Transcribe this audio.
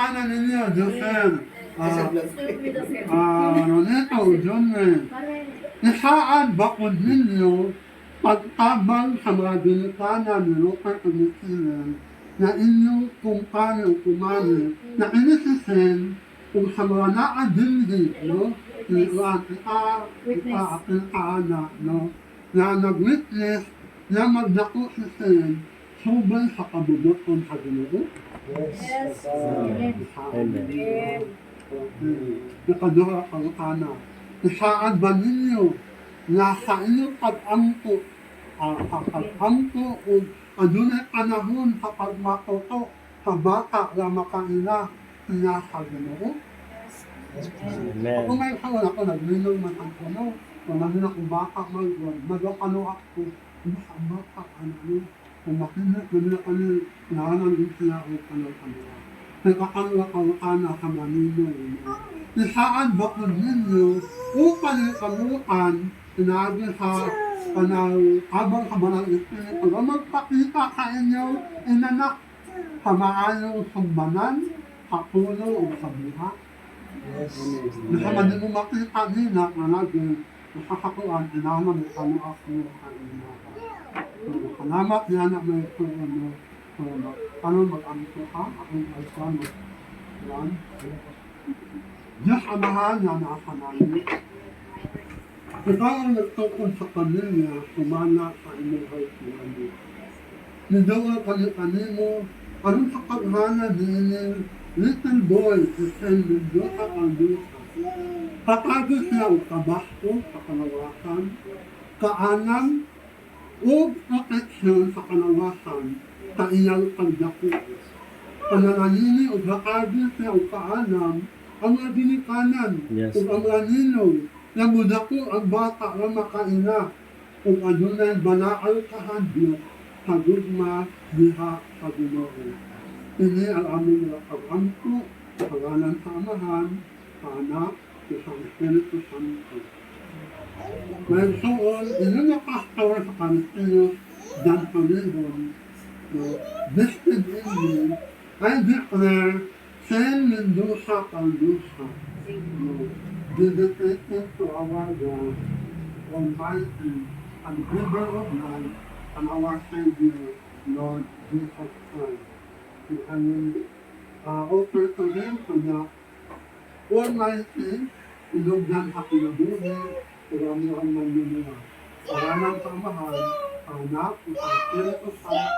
kanan ninyo, Joseph. The serve. ah, Roneta Ujone. Isaan bakod ninyo pagtabang sa mga binikanan ni Luka Kamisilan na inyong kung paano kumani na inisisin kung sa mga naadindi, no? Iwan, ika, ika, ika, na, no? Na nag-witness na magdako si Sin subay sa kabubuton sa Ginoo. Yes. Amen. Amen. Nakadura ang ana. Isaan ba ninyo na sa inyong pag-amto, ah, sa pag-amto o adunay panahon sa pagmatuto sa bata na makaila na sa Ginoo? Amen. Ako may kawan ako, nagminong man ang ano, kung nagmin ako bata, mag, magkano ako, ano sa bata, ano yun, kung makinig, nagmin ako ni, nahanan din siya ako, ano, ano, nagkakalo ako ana sa manino, isaan ba ko ninyo, upang ikaluan, sinabi sa, kanal, abang sa manang espiritu, na magpakita sa inyo, inanak, sa maayong sumbanan, sa puno o sa buha. Nasama din mo makita nila na lagi nakasakuan, inaman mo kami ako ng kanina. Salamat niya na may ito ano, ano, ano mag-amito ka, akong alkan mo. Yan. Diyos amahan niya na asa namin. Ikaw ang nagtukod sa kanila, sumana sa inyong halimutan. Nidawa kani-kanimo, anong sa paghana din little boy is in the Dota ang Dota. Katagos niya o kabasto sa kalawakan, kaanan o proteksyon sa kalawakan, sa iyang pagdako. Panananini o katagos niya o kaanan, ang mga binikanan Yes. o ang lanino na mudako ang bata na makaina o adunay banaal kahadyo sa gugma diha sa Ginoo. Ini ang aming mga pag-ampo, pangalan sa Amahan, sa Anak, sa Espiritu Santo. May soon, ini na pastor sa Kanistiyo, Dan Palihon, no, listed in me, I declare, Sen Mendoza Caldusa, no, dedicated to our God, Almighty, and giver of life, and our Savior, Lord Jesus Christ. And uh, offer to Him to the Almighty, ilugdan sa kinabuhi, karami ang nangyayari. Salamat sa mahal, anak, at Espiritu Santo,